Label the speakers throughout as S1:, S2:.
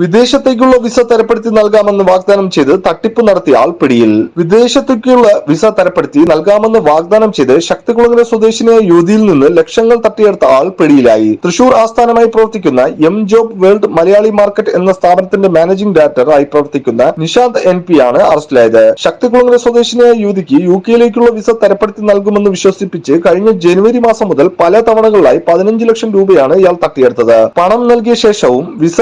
S1: വിദേശത്തേക്കുള്ള visa തരപ്പെടുത്തി നൽകാമെന്ന് വാഗ്ദാനം ചെയ്ത് തട്ടിപ്പ് നടത്തിയ ആൾ പിടിയിൽ. വിദേശത്തേക്കുള്ള വിസ തരപ്പെടുത്തി നൽകാമെന്ന് വാഗ്ദാനം ചെയ്ത് ശക്തികുളങ്ങര സ്വദേശിനിയായ യുവതിയിൽ നിന്ന് ലക്ഷങ്ങൾ തട്ടിയെടുത്ത ആൾ പിടിയിലായി. തൃശൂർ ആസ്ഥാനമായി പ്രവർത്തിക്കുന്ന M job world Malayali market എന്ന സ്ഥാപനത്തിന്റെ മാനേജിംഗ് ഡയറക്ടർ ആയി പ്രവർത്തിക്കുന്ന നിഷാന്ത് എൻ പി ആണ് അറസ്റ്റിലായത്. ശക്തികുളങ്ങര സ്വദേശിനിയായ യുവതിക്ക് യു കെയിലേക്കുള്ള വിസ തരപ്പെടുത്തി നൽകുമെന്ന് വിശ്വസിപ്പിച്ച് കഴിഞ്ഞ ജനുവരി മാസം മുതൽ പല തവണകളിലായി പതിനഞ്ച് ലക്ഷം രൂപയാണ് ഇയാൾ തട്ടിയെടുത്തത്. പണം നൽകിയ ശേഷവും വിസ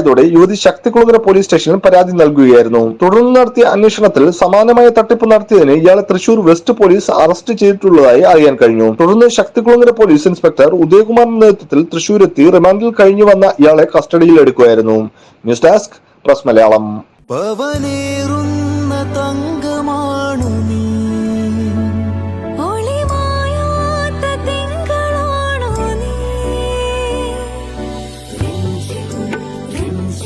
S1: ലഭിക്കാതായതോടെ യുവതി ശക്തികുളങ്ങര പോലീസ് സ്റ്റേഷനിൽ പരാതി നൽകുകയായിരുന്നു. തുടർന്ന് നടത്തിയ അന്വേഷണത്തിൽ സമാനമായ തട്ടിപ്പ് നടത്തിയതിന് ഇയാളെ തൃശൂർ വെസ്റ്റ് പോലീസ് അറസ്റ്റ് ചെയ്തിട്ടുള്ളതായി അറിയാൻ കഴിഞ്ഞു. തുടർന്ന് ശക്തികുളങ്ങര പോലീസ് ഇൻസ്പെക്ടർ ഉദയകുമാറിന്റെ നേതൃത്വത്തിൽ തൃശൂരെത്തി റിമാൻഡിൽ കഴിഞ്ഞു വന്ന ഇയാളെ കസ്റ്റഡിയിൽ എടുക്കുകയായിരുന്നു ന്യൂസ് ഡെസ്ക് പ്രസ് മലയാളം.
S2: പവനേറുന്ന